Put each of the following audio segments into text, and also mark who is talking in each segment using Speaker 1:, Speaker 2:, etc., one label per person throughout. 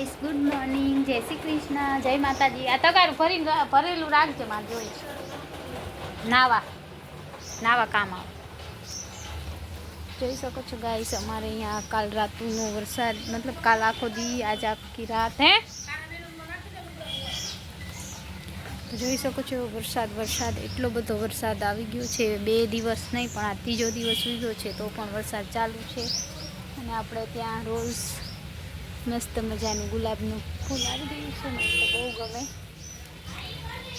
Speaker 1: Guys good morning જય શ્રી કૃષ્ણ જય માતાજી આ તગારું ભરી ભરેલું રાખજો મારે જોઈ. નાવા. નાવા કામ આવે. જોઈ શકો છો ગાઈસ અમારે અહીંયા કાલ રાતનો વરસાદ, મતલબ કાલ આખો દી, આજ આખી રાત, હે? જોઈ શકો છો વરસાદ વરસાદ, એટલો બધો વરસાદ આવી ગયો છે. બે દિવસ નહીં, પણ આ ત્રીજો દિવસ ઉગ્યો છે, તો પણ વરસાદ ચાલુ છે. અને આપણે ત્યાં રોજ મસ્ત મજાનું ગુલાબનું ફૂલ આવી ગયું છે, મને તો બહુ ગમે.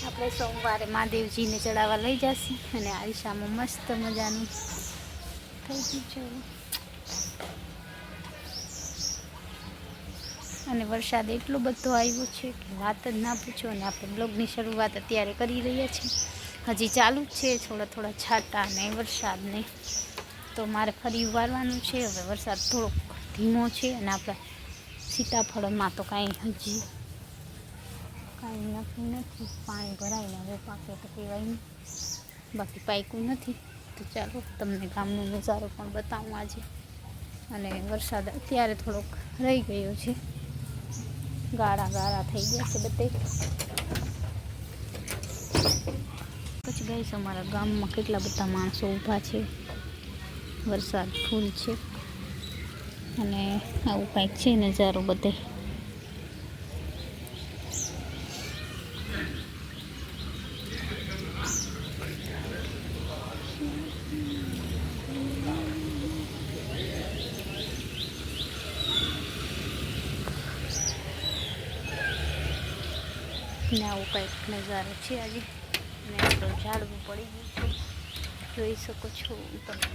Speaker 1: આપણે સોમવારે મહાદેવજીને ચડાવવા લઈ જશું અને આરીસામાં મસ્ત મજાનું થઈ ગયું છે. અને વરસાદ એટલો બધો આવ્યો છે કે વાત જ ના પૂછો અને આપણે બ્લોગની શરૂઆત અત્યારે કરી રહ્યા છીએ. હજી ચાલુ જ છે, થોડા થોડા છાંટા ને વરસાદ ને તો મારે ફરી વારવાનું છે, હવે વરસાદ થોડોક ધીમો છે અને આપણે સીતાફળમાં તો કાંઈ હજી કાંઈ નક્કી નથી. પાણી ભરાઈને હવે પાકે તો કહેવાય બાકી પાક્યું નથી. તો ચાલો, તમને ગામનો નજારો પણ બતાવું આજે. અને વરસાદ અત્યારે થોડોક રહી ગયો છે. ગાળા ગાળા થઈ ગયા છે બધે. પછી ગઈશ અમારા ગામમાં કેટલા બધા માણસો ઊભા છે. વરસાદ ફૂલ છે. અને આવું કંઈક છે નજારો બધે. ને આવું કંઈક નજારો છે આજે. ને ઝાડવું પડી ગયું છે. જોઈ શકો છો. તમે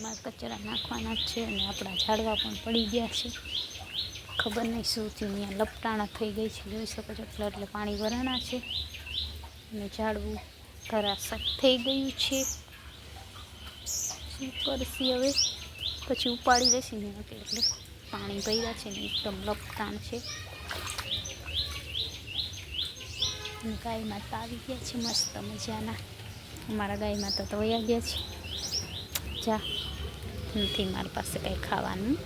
Speaker 1: એમાં કચરા નાખવાના જ છે અને આપણા ઝાડવા પણ પડી ગયા છે. ખબર નહીં શું થયું અહીંયા લપટાણા થઈ ગઈ છે. જોઈ શકો છો એટલે એટલે પાણી ભરાણા છે. અને ઝાડવું ધરાસર થઈ ગયું છે. શું કરશી હવે? પછી ઉપાડી લેશે ને એટલે પાણી ભર્યા છે ને એકદમ લપટાણ છે. ગાયમાં ગાય માતા આવી ગયા છે. મસ્ત મજાના. અમારા ગાય માતા તો વયા ગયા છે. જા. નથી મારી પાસે કંઈ ખાવાનું.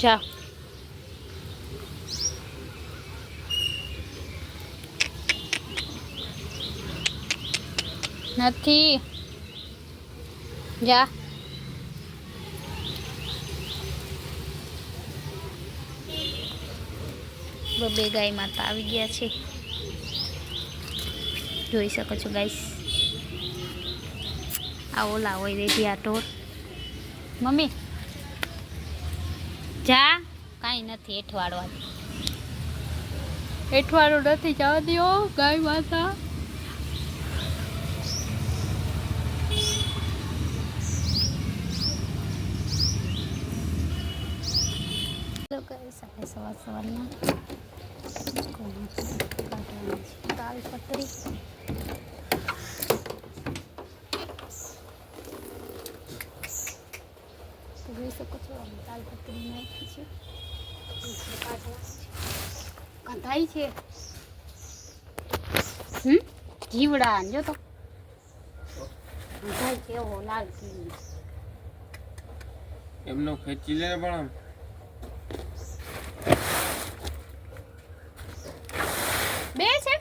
Speaker 1: જા નથી. જા. બબે ગાય માતા આવી ગયા છે. જોઈ શકો છો ગાઈસ આ ઓલા હોય રેડી આ ઢોર મમ્મી. જા. કાંઈ નથી એઠવાડવા એઠવાડો નથી જવા દો ગાય માતા. સવાર છે દાળ પતરી તો જોઈ શકો છો. અમે નાખી કંધાઈ હમ? જીવડા જો તો. કંધાઈ છે એવો લાલ
Speaker 2: એમનો ખેંચી લે પણ
Speaker 1: બે છે?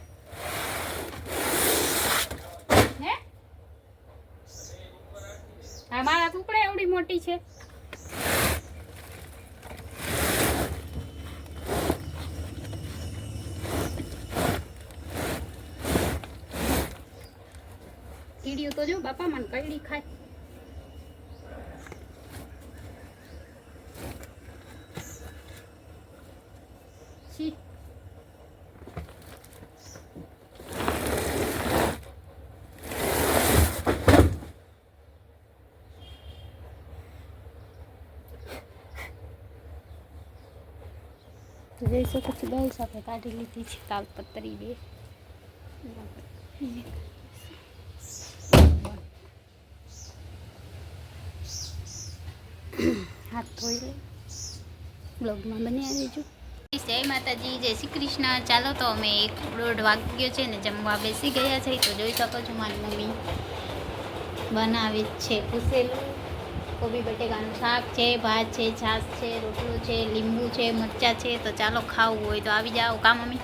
Speaker 1: હે? હા મારા ટુકડા એવડી મોટી છે. કીડીઓ તો જો, બાપા, મને કઈડી ખાય. છી. જોઈ શકો છો ગાઈસ આપણે કાઢી લીધી છે તાલપત્રી બે. બ્લોગમાં બની આવીજો જય માતાજી, જય શ્રી કૃષ્ણ. ચાલો તો અમે એક દોઢ વાગ્યો છે ને જમવા બેસી ગયા છે. તો જોઈ શકો છો મારી મમ્મી બનાવે છે કુસેલું કોબી બટેકાનું શાક છે, ભાત છે, છાશ છે, રોટલો છે, લીંબુ છે, મરચાં છે. તો ચાલો ખાવું હોય તો આવી જાઓ. કા મમ્મી?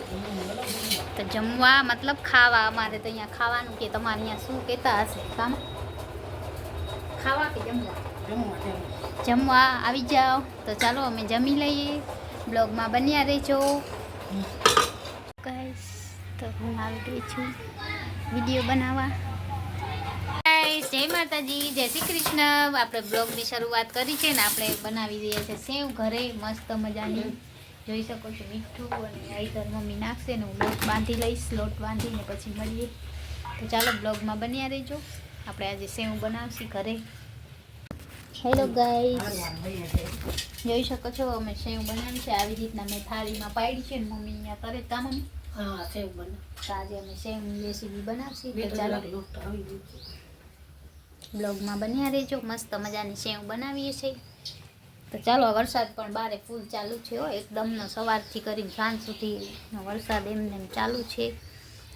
Speaker 1: તો જમવા મતલબ ખાવા. અમારે તો અહીંયા ખાવાનું કે તમારે અહીંયા શું કહેતા હશે? કામ ખાવા કે જમવા? જમવા આવી જાઓ. તો ચાલો અમે જમી લઈએ. બ્લોગમાં બન્યા રહેજો. ગાઈસ તો હું આવી ગઈ છું. વીડિયો બનાવવા. જય માતાજી, જય શ્રી કૃષ્ણ. આપણે બ્લોગની શરૂઆત કરી છે ને, આપણે બનાવી રહ્યા છે સેવ ઘરે, મસ્ત મજાની. જોઈ શકો છો, મીઠું અને આઈધર મમ્મી નાખશે ને, હું લોટ બાંધી લઈશ, લોટ બાંધીને પછી મળીએ. તો ચાલો બ્લોગમાં બન્યા રહેજો. આપણે આજે સેવ બનાવશી ઘરે. હેલો ગાઈસ જોઈ શકો છો અમે સેવ બનાવી છે. આવી રીતના મેં થાળીમાં પાડી છે મમ્મી અહીંયા કરે તા મમ્મી
Speaker 2: હા સેવ બને.
Speaker 1: તો આજે અમે સેવની રેસીપી બનાવશી. તો ચાલો. બ્લોગમાં બન્યા રહેજો. મસ્ત મજાની સેવ બનાવીએ છીએ. તો ચાલો વરસાદ પણ બારે ફૂલ ચાલુ છે હો. એકદમનો સવારથી કરીને સાંજ સુધી વરસાદ એમને એમ ચાલુ છે.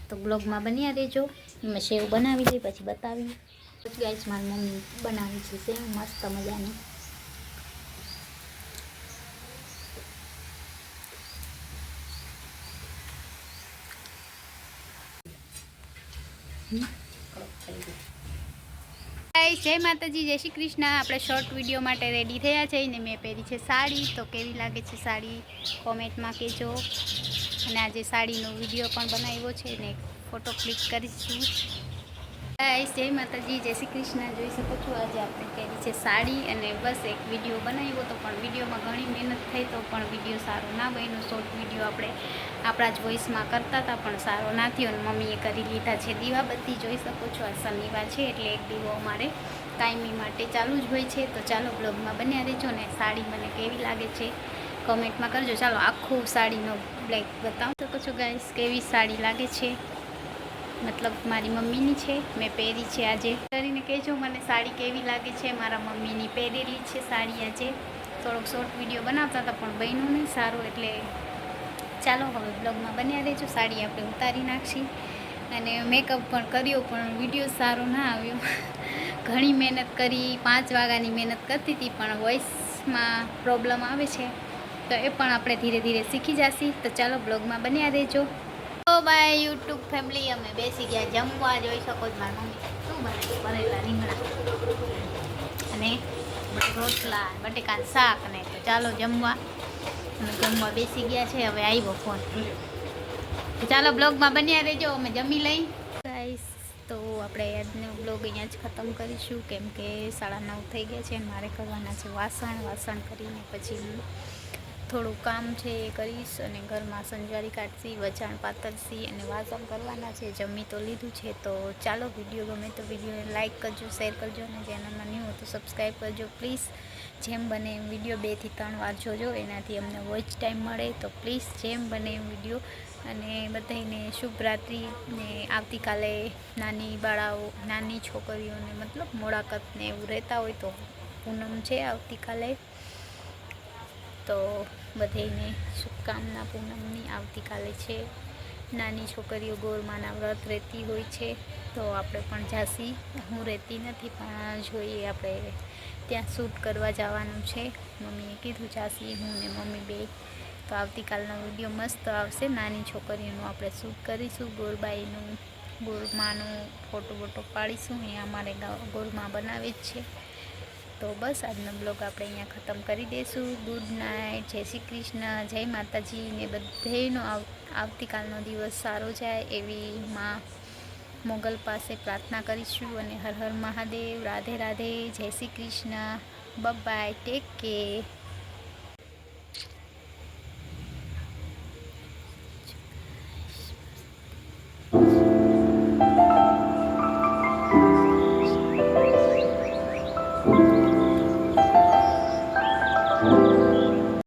Speaker 1: તો બ્લોગમાં બન્યા રહેજો. અમે સેવ બનાવી લઈ પછી બતાવી ગાઈસ મારી મમ્મી બનાવી છે. સેવ મસ્ત મજાની. જય માતાજી, જય શ્રી કૃષ્ણ. આપણે શોર્ટ વીડિયો માટે રેડી થયા છે ને મેં પહેરી છે સાડી. તો કેવી લાગે છે સાડી? કોમેન્ટમાં કહેજો. અને આજે સાડીનો વીડિયો પણ બનાવ્યો છે ને ફોટો ક્લિક કરીશું. ગાઈસ જય માતાજી, જય શ્રી કૃષ્ણ. જોઈ શકો છો, આજે આપણે પહેરી છે સાડી અને બસ એક વીડિયો બનાવ્યો તો પણ વિડીયોમાં ઘણી મહેનત થઈ તો પણ વીડિયો સારો ના બન્યો. શોર્ટ વીડિયો આપણે આપણા જ વોઇસમાં કરતા હતા, પણ સારો ના થયો અને મમ્મીએ કરી લીધા છે દીવા બધી જોઈ શકો છો, આ શનિવાર છે, એટલે એક દીવો અમારે કાયમી માટે ચાલુ જ હોય છે. તો ચાલો બ્લોગમાં બન્યા રહેજો ને સાડી મને કેવી લાગે છે કમેન્ટમાં કરજો. ચાલો આખું સાડીનો બ્લેક બતાવી. શકો છો ગાઈસ કેવી સાડી લાગે છે. મતલબ મારી મમ્મીની છે, મેં પહેરી છે આજે. કરીને કહેજો મને સાડી કેવી લાગે છે, મારા મમ્મીની પહેરેલી છે સાડી આજે. થોડોક શોર્ટ વીડિયો બનાવતા હતા, પણ બન્યું નહીં સારું, એટલે ચાલો હવે બ્લોગમાં બન્યા રહેજો. સાડી આપણે ઉતારી નાખશી. અને મેકઅપ પણ કર્યો, પણ વીડિયો સારો ના આવ્યો. ઘણી મહેનત કરી, પાંચ વાગ્યાની મહેનત કરતી હતી, પણ વોઇસમાં પ્રોબ્લેમ આવે છે. તો એ પણ આપણે ધીરે ધીરે શીખી જશી. તો ચાલો બ્લોગમાં બન્યા રહેજો. તો બાય યુટ્યુબ ફેમિલી અમે બેસી ગયા. જમવા જોઈ શકો છો મારા મમ્મી. શું બનાવે ભરેલા રીંગણા. અને રોટલા, બટેકા શાક ને તો ચાલો જમવા. અમે જમવા બેસી ગયા છે. હવે આવ્યો ફોન. ચાલો બ્લોગમાં બન્યા રહેજો. અમે જમી લઈ. ગાઈસ તો આપણે આજનો બ્લોગ અહીંયા જ ખતમ કરીશું. કેમ કે સાડા નવ થઈ ગયા છે મારે કરવાના છે વાસણ. વાસણ કરીને પછી થોડું કામ છે એ કરીશ અને ઘરમાં સંજારી કાઢશી વજાણ પાતરશી અને વાસણ કરવાના છે, જમી તો લીધું છે, તો ચાલો વીડિયો ગમે તો વિડીયોને લાઇક કરજો શેર કરજો અને ચેનલમાં ન્યૂ હોય તો સબસ્ક્રાઈબ કરજો પ્લીઝ જેમ બને એમ વીડિયો બેથી ત્રણ વાર જોજો, એનાથી અમને વોચ ટાઈમ મળે, તો પ્લીઝ જેમ બને એમ વીડિયો. અને બધાને શુભરાત્રિ ને આવતીકાલે નાની બાળાઓ, નાની છોકરીઓને મતલબ મોડાકતને એવું રહેતા હોય તો પૂનમ છે આવતીકાલે. તો બધેને શુભકામના પૂનમની આવતીકાલે છે. નાની છોકરીઓ ગોરમાના વ્રત રહેતી હોય છે. તો આપણે પણ ઝાંસી, હું રહેતી નથી પણ જોઈએ આપણે ત્યાં શૂટ કરવા જવાનું છે. મમ્મીએ કીધું, ઝાંસી, હું ને મમ્મી બે. તો આવતીકાલનો વીડિયો મસ્ત આવશે. નાની છોકરીઓનું આપણે શૂટ કરીશું, ગોરબાઈનું, ગોરમાનું ફોટો બોટો પાડીશું. અહીંયા અમારે ગોરમા બનાવે જ છે. તો બસ આજનો બ્લોગ આપણે અહીંયા ખતમ કરી દઈશું ગુડ નાઇટ, જય શ્રી કૃષ્ણ, જય માતાજી ને બધેનો આવ- આવતીકાલનો દિવસ સારો જાય એવી માં મોગલ પાસે પ્રાર્થના કરીશું અને હર હર મહાદેવ, રાધે રાધે, જય Shri Krishna bye, take care.